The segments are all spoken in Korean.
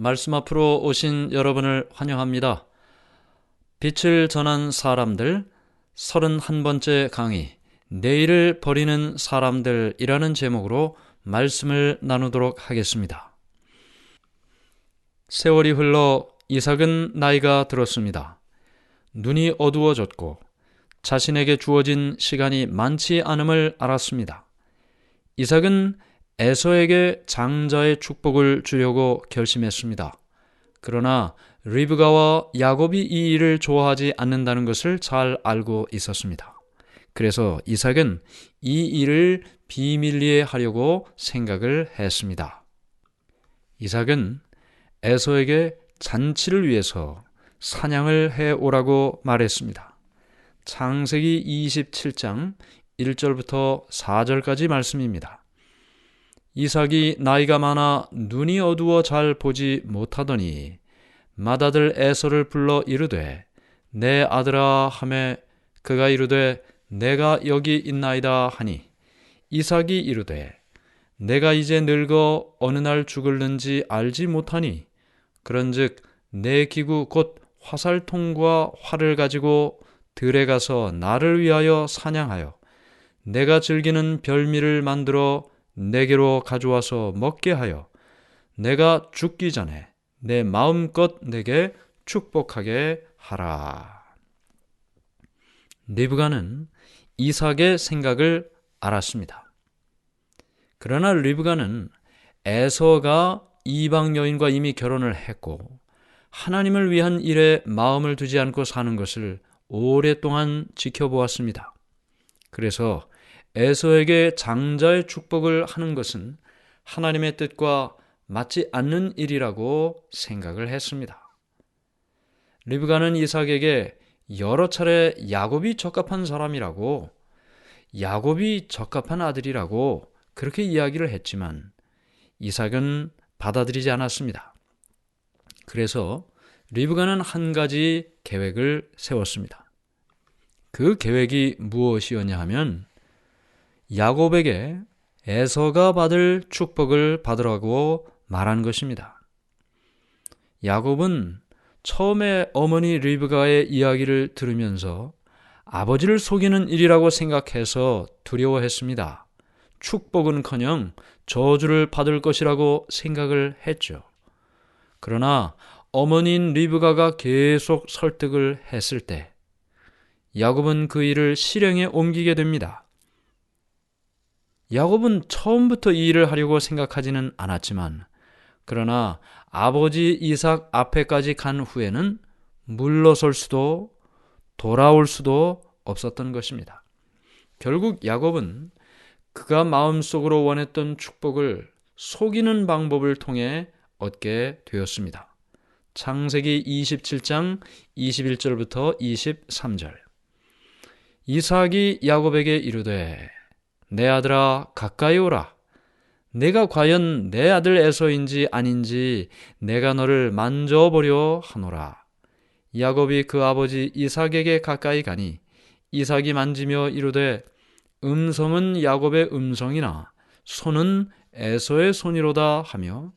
말씀 앞으로 오신 여러분을 환영합니다. 빛을 전한 사람들 31번째 강의 내일을 버리는 사람들이라는 제목으로 말씀을 나누도록 하겠습니다. 세월이 흘러 이삭은 나이가 들었습니다. 눈이 어두워졌고 자신에게 주어진 시간이 많지 않음을 알았습니다. 이삭은 에서에게 장자의 축복을 주려고 결심했습니다. 그러나 리브가와 야곱이 이 일을 좋아하지 않는다는 것을 잘 알고 있었습니다. 그래서 이삭은 이 일을 비밀리에 하려고 생각을 했습니다. 이삭은 에서에게 잔치를 위해서 사냥을 해 오라고 말했습니다. 창세기 27장 1절부터 4절까지 말씀입니다. 이삭이 나이가 많아 눈이 어두워 잘 보지 못하더니 맏아들 에서를 불러 이르되 내 아들아 하매 그가 이르되 내가 여기 있나이다 하니. 이삭이 이르되 내가 이제 늙어 어느 날 죽을는지 알지 못하니 그런즉 내 기구 곧 화살통과 활을 가지고 들에 가서 나를 위하여 사냥하여 내가 즐기는 별미를 만들어 내게로 가져와서 먹게 하여 내가 죽기 전에 내 마음껏 내게 축복하게 하라. 리브가는 이삭의 생각을 알았습니다. 그러나 리브가는 에서가 이방 여인과 이미 결혼을 했고 하나님을 위한 일에 마음을 두지 않고 사는 것을 오랫동안 지켜보았습니다. 그래서 에서에게 장자의 축복을 하는 것은 하나님의 뜻과 맞지 않는 일이라고 생각을 했습니다. 리브가는 이삭에게 여러 차례 야곱이 적합한 사람이라고 야곱이 적합한 아들이라고 그렇게 이야기를 했지만 이삭은 받아들이지 않았습니다. 그래서 리브가는 한 가지 계획을 세웠습니다. 그 계획이 무엇이었냐 하면 야곱에게 에서가 받을 축복을 받으라고 말한 것입니다. 야곱은 처음에 어머니 리브가의 이야기를 들으면서 아버지를 속이는 일이라고 생각해서 두려워했습니다. 축복은 커녕 저주를 받을 것이라고 생각을 했죠. 그러나 어머니인 리브가가 계속 설득을 했을 때 야곱은 그 일을 실행에 옮기게 됩니다. 야곱은 처음부터 이 일을 하려고 생각하지는 않았지만 그러나 아버지 이삭 앞에까지 간 후에는 물러설 수도 돌아올 수도 없었던 것입니다. 결국 야곱은 그가 마음속으로 원했던 축복을 속이는 방법을 통해 얻게 되었습니다. 창세기 27장 21절부터 23절. 이삭이 야곱에게 이르되 내 아들아 가까이 오라. 내가 과연 내 아들 에서인지 아닌지 내가 너를 만져보려 하노라. 야곱이 그 아버지 이삭에게 가까이 가니 이삭이 만지며 이르되 음성은 야곱의 음성이나 손은 에서의 손이로다 하며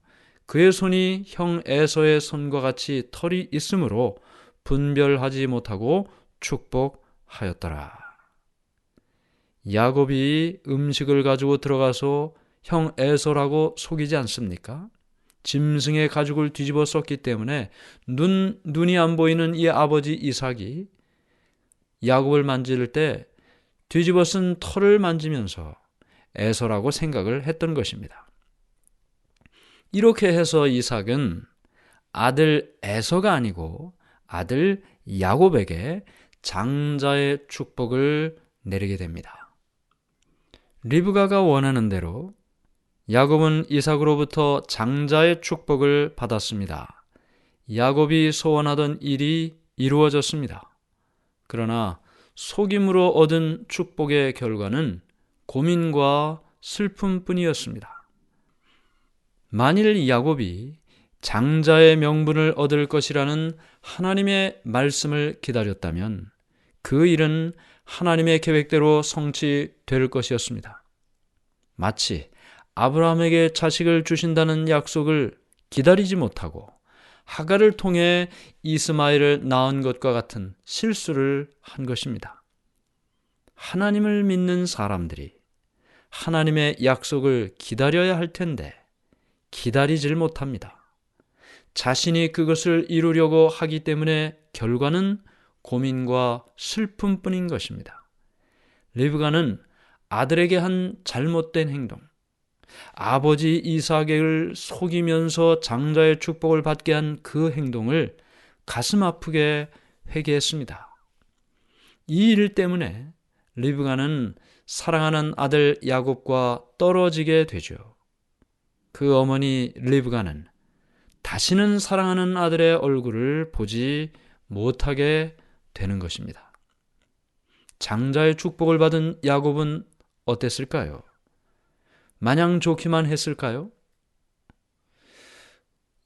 그의 손이 형 에서의 손과 같이 털이 있으므로 분별하지 못하고 축복하였더라. 야곱이 음식을 가지고 들어가서 형 에서라고 속이지 않습니까? 짐승의 가죽을 뒤집어 썼기 때문에 눈, 눈이 안 보이는 이 아버지 이삭이 야곱을 만질 때 뒤집어 쓴 털을 만지면서 에서라고 생각을 했던 것입니다. 이렇게 해서 이삭은 아들 에서가 아니고 아들 야곱에게 장자의 축복을 내리게 됩니다. 리브가가 원하는 대로 야곱은 이삭으로부터 장자의 축복을 받았습니다. 야곱이 소원하던 일이 이루어졌습니다. 그러나 속임으로 얻은 축복의 결과는 고민과 슬픔뿐이었습니다. 만일 야곱이 장자의 명분을 얻을 것이라는 하나님의 말씀을 기다렸다면 그 일은 하나님의 계획대로 성취될 것이었습니다. 마치 아브라함에게 자식을 주신다는 약속을 기다리지 못하고 하가를 통해 이스마엘을 낳은 것과 같은 실수를 한 것입니다. 하나님을 믿는 사람들이 하나님의 약속을 기다려야 할 텐데 기다리질 못합니다. 자신이 그것을 이루려고 하기 때문에 결과는 고민과 슬픔뿐인 것입니다. 리브가는 아들에게 한 잘못된 행동, 아버지 이삭을 속이면서 장자의 축복을 받게 한 그 행동을 가슴 아프게 회개했습니다. 이 일 때문에 리브가는 사랑하는 아들 야곱과 떨어지게 되죠. 그 어머니 리브가는 다시는 사랑하는 아들의 얼굴을 보지 못하게 되는 것입니다. 장자의 축복을 받은 야곱은 어땠을까요? 마냥 좋기만 했을까요?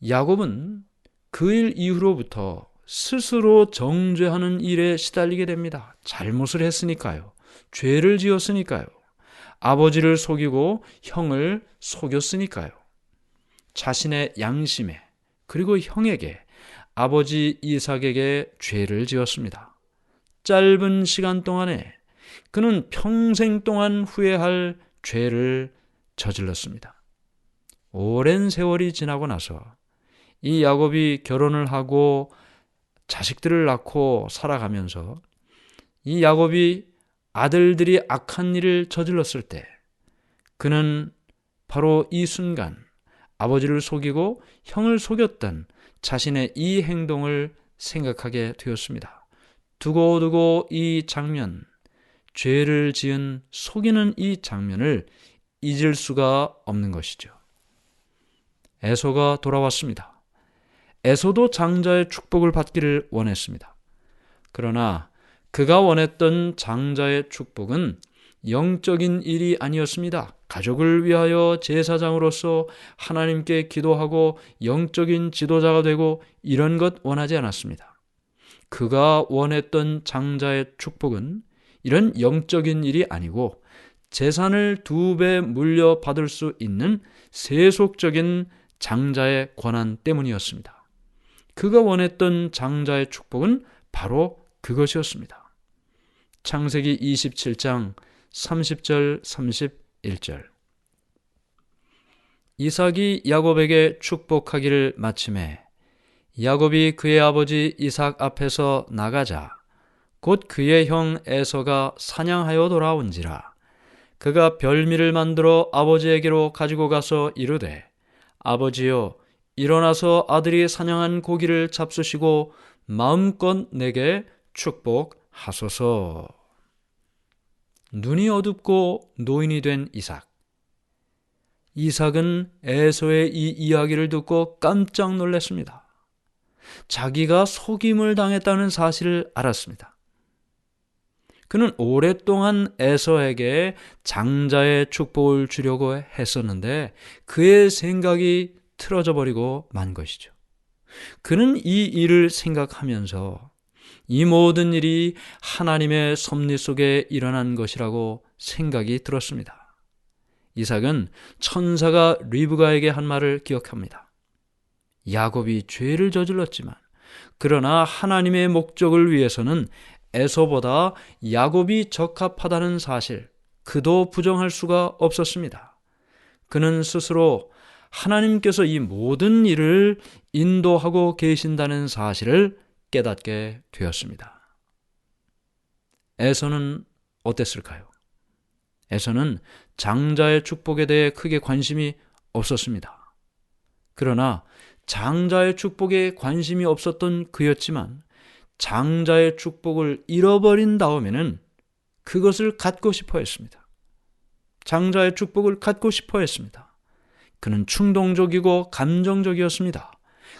야곱은 그 일 이후로부터 스스로 정죄하는 일에 시달리게 됩니다. 잘못을 했으니까요. 죄를 지었으니까요. 아버지를 속이고 형을 속였으니까요. 자신의 양심에 그리고 형에게 아버지 이삭에게 죄를 지었습니다. 짧은 시간 동안에 그는 평생 동안 후회할 죄를 저질렀습니다. 오랜 세월이 지나고 나서 이 야곱이 결혼을 하고 자식들을 낳고 살아가면서 이 야곱이 아들들이 악한 일을 저질렀을 때 그는 바로 이 순간 아버지를 속이고 형을 속였던 자신의 이 행동을 생각하게 되었습니다. 두고두고 이 장면, 죄를 지은 속이는 이 장면을 잊을 수가 없는 것이죠. 에소가 돌아왔습니다. 에소도 장자의 축복을 받기를 원했습니다. 그러나 그가 원했던 장자의 축복은 영적인 일이 아니었습니다. 가족을 위하여 제사장으로서 하나님께 기도하고 영적인 지도자가 되고 이런 것 원하지 않았습니다. 그가 원했던 장자의 축복은 이런 영적인 일이 아니고 재산을 두 배 물려받을 수 있는 세속적인 장자의 권한 때문이었습니다. 그가 원했던 장자의 축복은 바로 그것이었습니다. 창세기 27장 30절 31절 이삭이 야곱에게 축복하기를 마침에 야곱이 그의 아버지 이삭 앞에서 나가자 곧 그의 형 에서가 사냥하여 돌아온지라 그가 별미를 만들어 아버지에게로 가지고 가서 이르되 아버지여 일어나서 아들이 사냥한 고기를 잡수시고 마음껏 내게 축복하소서. 눈이 어둡고 노인이 된 이삭. 이삭은 에서의 이 이야기를 듣고 깜짝 놀랐습니다. 자기가 속임을 당했다는 사실을 알았습니다. 그는 오랫동안 에서에게 장자의 축복을 주려고 했었는데 그의 생각이 틀어져 버리고 만 것이죠. 그는 이 일을 생각하면서 이 모든 일이 하나님의 섭리 속에 일어난 것이라고 생각이 들었습니다. 이삭은 천사가 리브가에게 한 말을 기억합니다. 야곱이 죄를 저질렀지만 그러나 하나님의 목적을 위해서는 에서보다 야곱이 적합하다는 사실 그도 부정할 수가 없었습니다. 그는 스스로 하나님께서 이 모든 일을 인도하고 계신다는 사실을 깨닫게 되었습니다. 에서는 어땠을까요? 에서는 장자의 축복에 대해 크게 관심이 없었습니다. 그러나 장자의 축복에 관심이 없었던 그였지만 장자의 축복을 잃어버린 다음에는 그것을 갖고 싶어 했습니다. 장자의 축복을 갖고 싶어 했습니다. 그는 충동적이고 감정적이었습니다.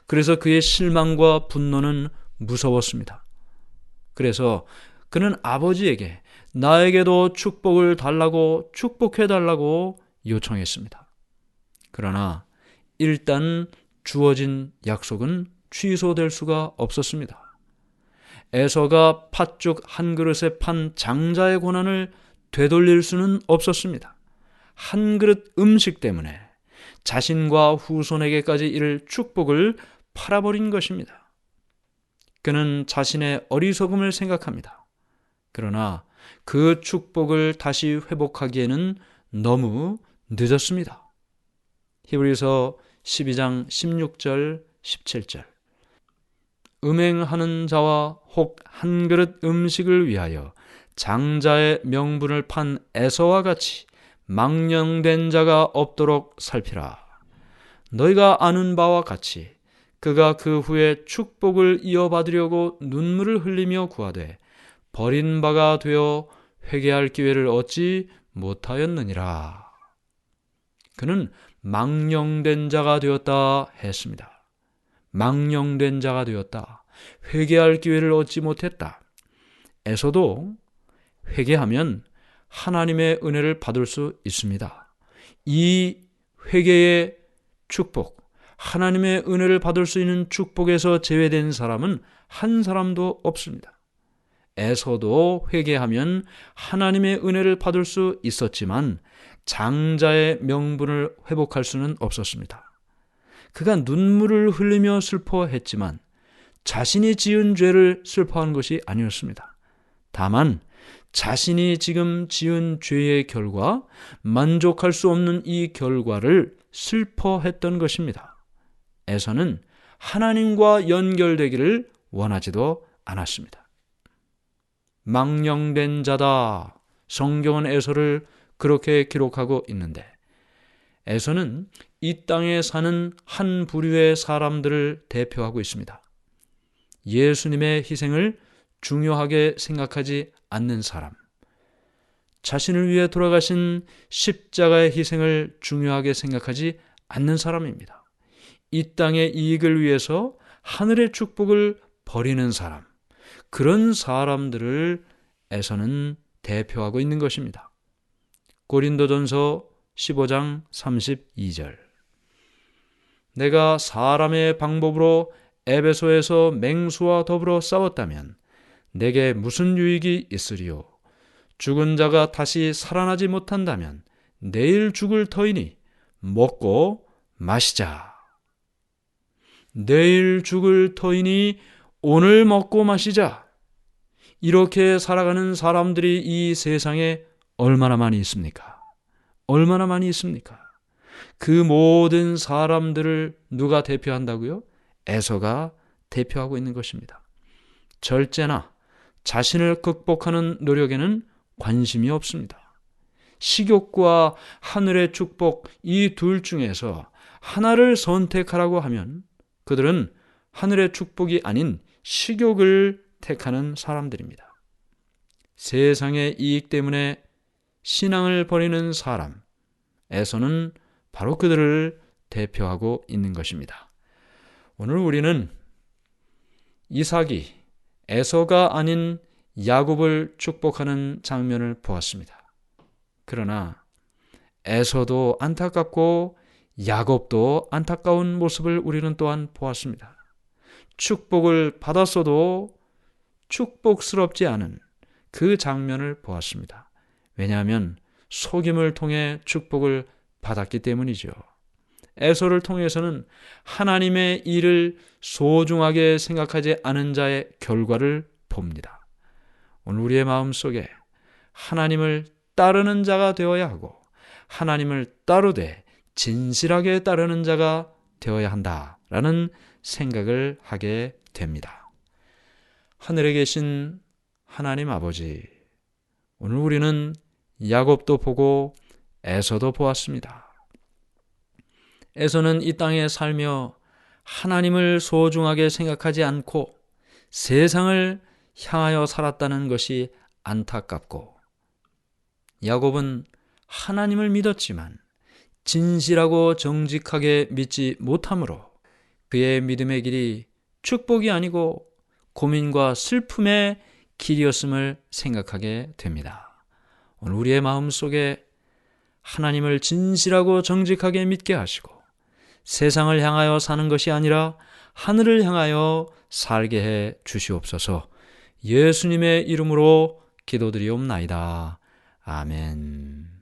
그래서 그의 실망과 분노는 무서웠습니다. 그래서 그는 아버지에게 나에게도 축복을 달라고 축복해 달라고 요청했습니다. 그러나 일단 주어진 약속은 취소될 수가 없었습니다. 에서가 팥죽 한 그릇에 판 장자의 권한을 되돌릴 수는 없었습니다. 한 그릇 음식 때문에 자신과 후손에게까지 이를 축복을 팔아버린 것입니다. 그는 자신의 어리석음을 생각합니다. 그러나 그 축복을 다시 회복하기에는 너무 늦었습니다. 히브리서 12장 16절 17절 음행하는 자와 혹 한 그릇 음식을 위하여 장자의 명분을 판 에서와 같이 망령된 자가 없도록 살피라. 너희가 아는 바와 같이 그가 그 후에 축복을 이어받으려고 눈물을 흘리며 구하되 버린 바가 되어 회개할 기회를 얻지 못하였느니라. 그는 망령된 자가 되었다 했습니다. 망령된 자가 되었다. 회개할 기회를 얻지 못했다. 에서도 회개하면 하나님의 은혜를 받을 수 있습니다. 이 회개의 축복, 하나님의 은혜를 받을 수 있는 축복에서 제외된 사람은 한 사람도 없습니다. 에서도 회개하면 하나님의 은혜를 받을 수 있었지만 장자의 명분을 회복할 수는 없었습니다. 그가 눈물을 흘리며 슬퍼했지만 자신이 지은 죄를 슬퍼한 것이 아니었습니다. 다만 자신이 지금 지은 죄의 결과 만족할 수 없는 이 결과를 슬퍼했던 것입니다. 에서는 하나님과 연결되기를 원하지도 않았습니다. 망령된 자다. 성경은 에서를 그렇게 기록하고 있는데 에서는 이 땅에 사는 한 부류의 사람들을 대표하고 있습니다. 예수님의 희생을 중요하게 생각하지 않는 사람, 자신을 위해 돌아가신 십자가의 희생을 중요하게 생각하지 않는 사람입니다. 이 땅의 이익을 위해서 하늘의 축복을 버리는 사람, 그런 사람들을 에서는 대표하고 있는 것입니다. 고린도전서 15장 32절 내가 사람의 방법으로 에베소에서 맹수와 더불어 싸웠다면 내게 무슨 유익이 있으리요? 죽은 자가 다시 살아나지 못한다면 내일 죽을 터이니 먹고 마시자. 내일 죽을 터이니 오늘 먹고 마시자. 이렇게 살아가는 사람들이 이 세상에 얼마나 많이 있습니까? 얼마나 많이 있습니까? 그 모든 사람들을 누가 대표한다고요? 에서가 대표하고 있는 것입니다. 절제나 자신을 극복하는 노력에는 관심이 없습니다. 식욕과 하늘의 축복 이 둘 중에서 하나를 선택하라고 하면 그들은 하늘의 축복이 아닌 식욕을 택하는 사람들입니다. 세상의 이익 때문에 신앙을 버리는 사람에서는 바로 그들을 대표하고 있는 것입니다. 오늘 우리는 이삭이 에서가 아닌 야곱을 축복하는 장면을 보았습니다. 그러나 에서도 안타깝고 야곱도 안타까운 모습을 우리는 또한 보았습니다. 축복을 받았어도 축복스럽지 않은 그 장면을 보았습니다. 왜냐하면 속임을 통해 축복을 받았기 때문이죠. 에서를 통해서는 하나님의 일을 소중하게 생각하지 않은 자의 결과를 봅니다. 오늘 우리의 마음 속에 하나님을 따르는 자가 되어야 하고 하나님을 따르되 진실하게 따르는 자가 되어야 한다라는 생각을 하게 됩니다. 하늘에 계신 하나님 아버지, 오늘 우리는 야곱도 보고 에서도 보았습니다. 에서는 이 땅에 살며 하나님을 소중하게 생각하지 않고 세상을 향하여 살았다는 것이 안타깝고 야곱은 하나님을 믿었지만 진실하고 정직하게 믿지 못하므로 그의 믿음의 길이 축복이 아니고 고민과 슬픔의 길이었음을 생각하게 됩니다. 오늘 우리의 마음 속에 하나님을 진실하고 정직하게 믿게 하시고 세상을 향하여 사는 것이 아니라 하늘을 향하여 살게 해 주시옵소서 예수님의 이름으로 기도드리옵나이다. 아멘.